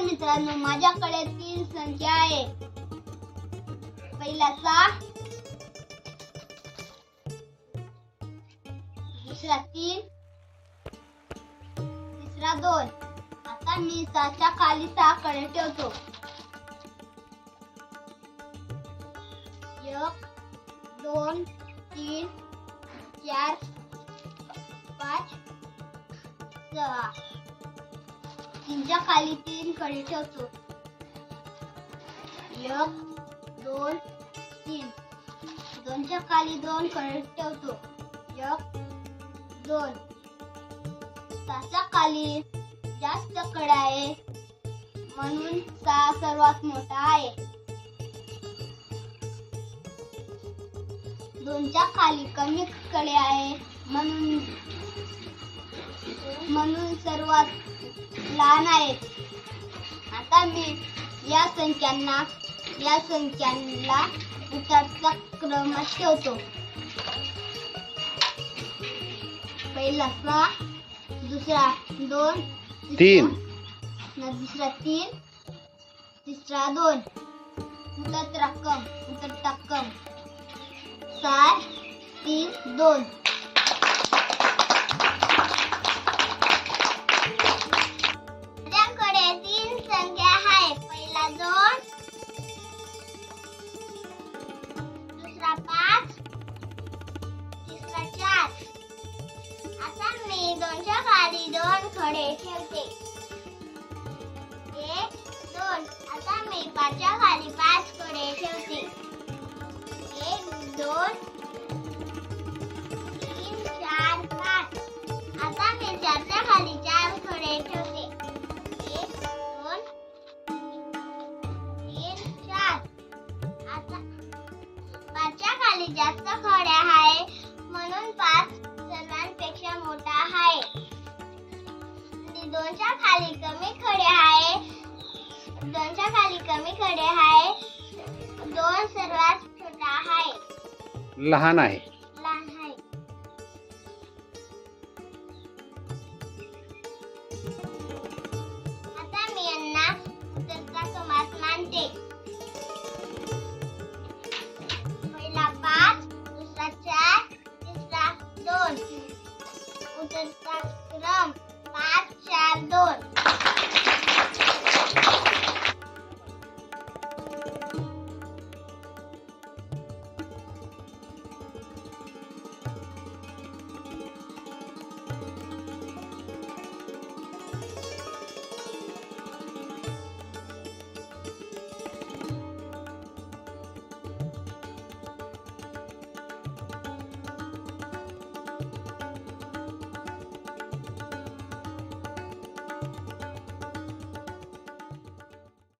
नमस्कार मित्रांनो माझ्याकडे तीन संख्या आहे. पहिला सहा दुसरा तीन. तिसरा दोन. आता मी सहाच्या खाली सहा कडे ठेवतो. एक दोन तीन चार पाच सहा. तीनच्या खाली तीन कडे ठेवतो. एक दोन तीन. दोनच्या खाली दोन कडे ठेवतो. एक दोन. सहाच्या खाली जास्त कडे आहे. म्हणून सा सर्वात मोठा आहे. दोनच्या खाली कमी कडे आहे. म्हणून म्हणून सर्वात लहान आहेत आता मी या संख्यांना या संख्यांना उतरता क्रमात ठेवतो. पहिला सहा दुसरा दोन तीन. दुसरा तीन तिसरा दोन. उतरत रक्कम उतरत रक्कम सात तीन दोन. खडे ठेवते एक दोन. आता मी पाचच्या खाली पाच खडे ठेवते एक दोन. तीन चार पाच. आता मी चारच्या खाली चार खडे ठेवते एक दोन. तीन चार. आता पाचच्या खाली जास्त खड्या आहे म्हणून पाच सर्वांपेक्षा मोठा आहे. दोनच्या खाली कमी खडे आहे. दोनच्या खाली कमी खडे आहे. दोन सर्वात छोटा आहे. लहान आहे. Yeah. आता मी यांना मानते. पहिला चार दोन. Hep sen dur.